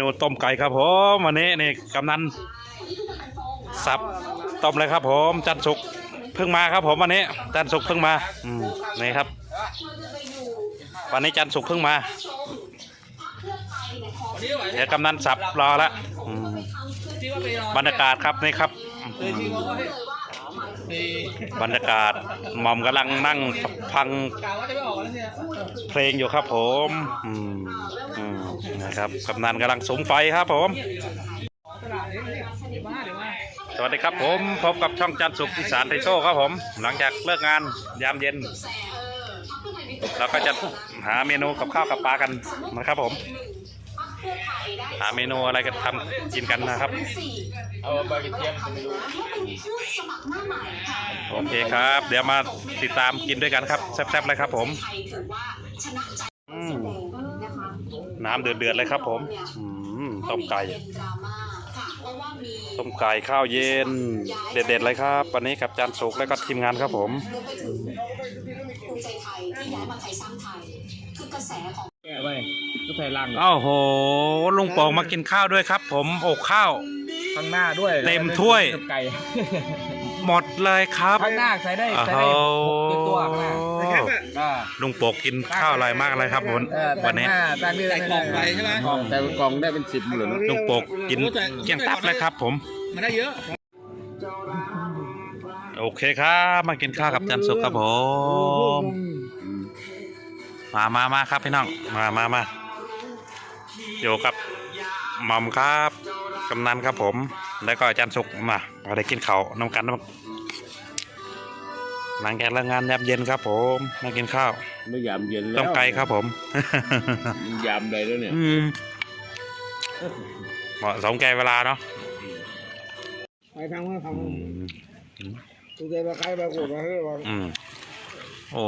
นูต้มไก่ครับผมวันนี้นี่กำนันสับต้มเลยครับ ผมจันสุกเพิ่งมาครับผมวันนี้จันสุกเพิ่งมาอืมนี่ครับ วันนี้จันสุกเพิ่งมาเดี๋ยวกำนันสับรอละบรรยากาศครับนี่ครับ บรรยากาศหม่อมกำลังนั่งฟังเพลงอยู่ครับผมอืมอืมนะครับกำนันกำลังสมไฟครับผม สวัสดีครับผม พบกับช่องจันทร์สุขอีสานไทยโชว์ครับผม หลังจากเลิกงานยามเย็นเราก็จะหาเมนูกับข้าวกับปลากันนะครับผม หาเมนูอะไรกันทำกินกันนะครับ เอาไปกระเทียมจะไม่รู้โอเคครับ เดี๋ยวมาติดตามกินด้วยกันครับแซ่บๆเลยครับผมอืมน้ำเดือดๆเลยครับผมอืมต้มไก่ต้มไก่ข้าวเย็น เด็ดๆเลยครับวันนี้กับจานสุกแล้วก็ทีมงานครับผมแก้ไว้ก็ ใส่ลังอ้าวโหลุงโป่งมากินข้าวด้วยครับ ผมโอกข้าว ข้างหน้าด้วยเต็มถ้วย ไก่หมดเลยครับข้างหน้าใส่ได้อ้าใส่ได้หกเจ็ดตัวข้างหน้าโหอ่าลุงโป่งกินข้าวอร่อยมากเลยครับผมเออวันนี้ตั้งหน้าตั้งนี่ใส่กล่องไปใช่ไหมกล่องแต่กล่องได้เป็นสิบหมื่นลุงโป่งกินเกลี้ยงตับเลยครับ ผมมันได้เยอะโอเคครับมากินข้าวกับจันสุกครับผมมามามาครับพี่น้อง มามามา อยู่กับหม่อมครับกำนันครับผม แล้วก็จันสุกมาเราได้กินเขาวน้ำกันน้ำหลังจากเลิกงานยามเย็นครับ ผมมากินข้าวไม่ยามเย็นแล้วต้องไกลครับผมมันยามใดแล้วเนี่ยอืมเหมาะสมแก่เวลาเนาะไปทางว่าทอืมำตัวเดียวไปใครไปกดไปเฮ้ยว่าอืมโอ้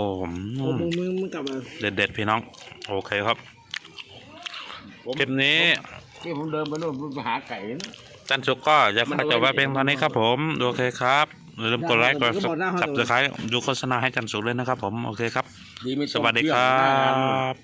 เอามือมือมันกลับมาเด็ดเด็ดๆพี่น้อง โอเคครับ คลิปนี้ที่ผมเดินไปโน่นไปหาไก่นะ จันสุกก็อยากขอจบไว้เพียงเท่านี้ครับผม โอเคครับอย่าลืมกดไลค์กดซับสไครต์ดูโฆษณาให้จันสุกเลยนะครับผม โอเคครับ ดีไม่สต้องวัสดีคเชื่อรัมหน้ากันบ